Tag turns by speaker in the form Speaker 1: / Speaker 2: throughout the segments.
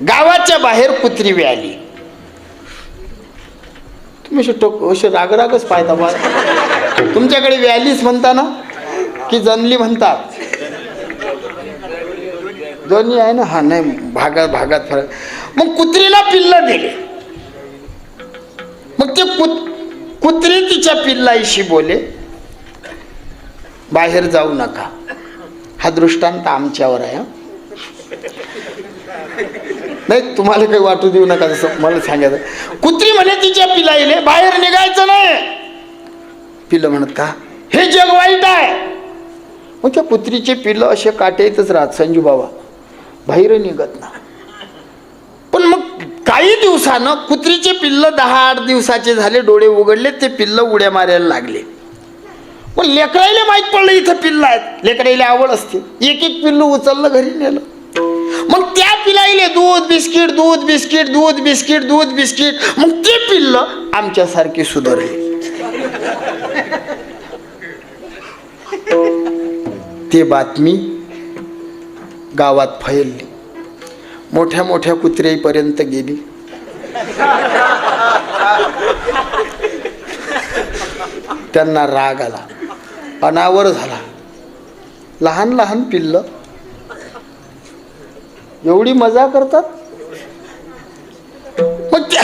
Speaker 1: गावाच्या बाहेर कुत्री व्याली तुम्ही टोक रागरागच पाहता बा. तुमच्याकडे व्यालीच म्हणता ना की जनली म्हणतात. दोन्ही आहे ना हा नाही भागात भागात फरक. मग कुत्रीला पिल्ल दिले. मग ते कुत कुत्री तिच्या पिल्लाईशी बोले बाहेर जाऊ नका. हा दृष्टांत आमच्यावर आहे नाही तुम्हाला काही वाटू देऊ नका जसं मला सांगायचं कुत्री म्हणे तिच्या पिलाईले बाहेर निघायचं नाही. पिलं म्हणत का? हे जग वाईट आहे. मग त्या कुत्रीचे पिल्लं असे काटेतच राहत संजू बाबा. बाहेर निघत ना. पण मग काही दिवसानं कुत्रीचे पिल्ल दहा आठ दिवसाचे झाले डोळे उघडले ते पिल्लं उड्या मारायला लागले. पण लेकराईला माहीत पडलं इथं पिल्ल आहेत. लेकराईला आवड असते. एक एक पिल्लू उचललं घरी नेलं. दूध बिस्किट दूध बिस्किट दूध बिस्किट दूध बिस्किट. मग ते पिल्ल आमच्यासारखे सुधरले. ते बातमी गावात फैलली. मोठ्या मोठ्या कुत्रेपर्यंत गेली. त्यांना राग आला. अनावर झाला. लहान लहान पिल्ल एवढी मजा करतात? मग त्या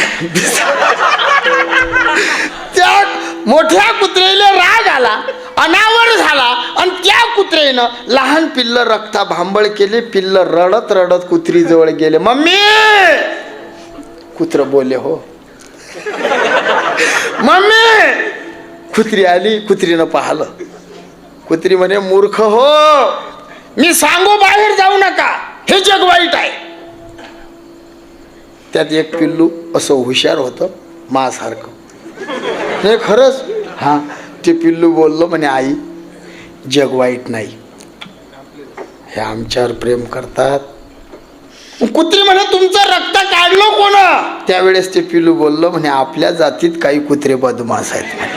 Speaker 1: त्या मोठ्या कुत्रेला राग आला अनावर झाला आणि त्या कुत्रेनं लहान पिल्ल रक्ता भांबळ केले पिल्ल रडत रडत कुत्री जवळ गेले. मम्मी! कुत्र बोले हो. मम्मी! कुत्री आली कुत्रीनं पाहिलं. कुत्री म्हणे मूर्ख हो मी सांगू बाहेर जाऊ नका. हे जग वाईट आहे. त्यात एक पिल्लू असं हुशार होतं मासारखं हे खरंच? हा ते पिल्लू बोललो म्हणे आई जग वाईट नाही. हे आमच्यावर प्रेम करतात. कुत्री म्हणे तुमचं रक्त काढलं कोण? त्यावेळेस ते पिल्लू बोललो म्हणे आपल्या जातीत काही कुत्रे बदमाश आहेत म्हणे.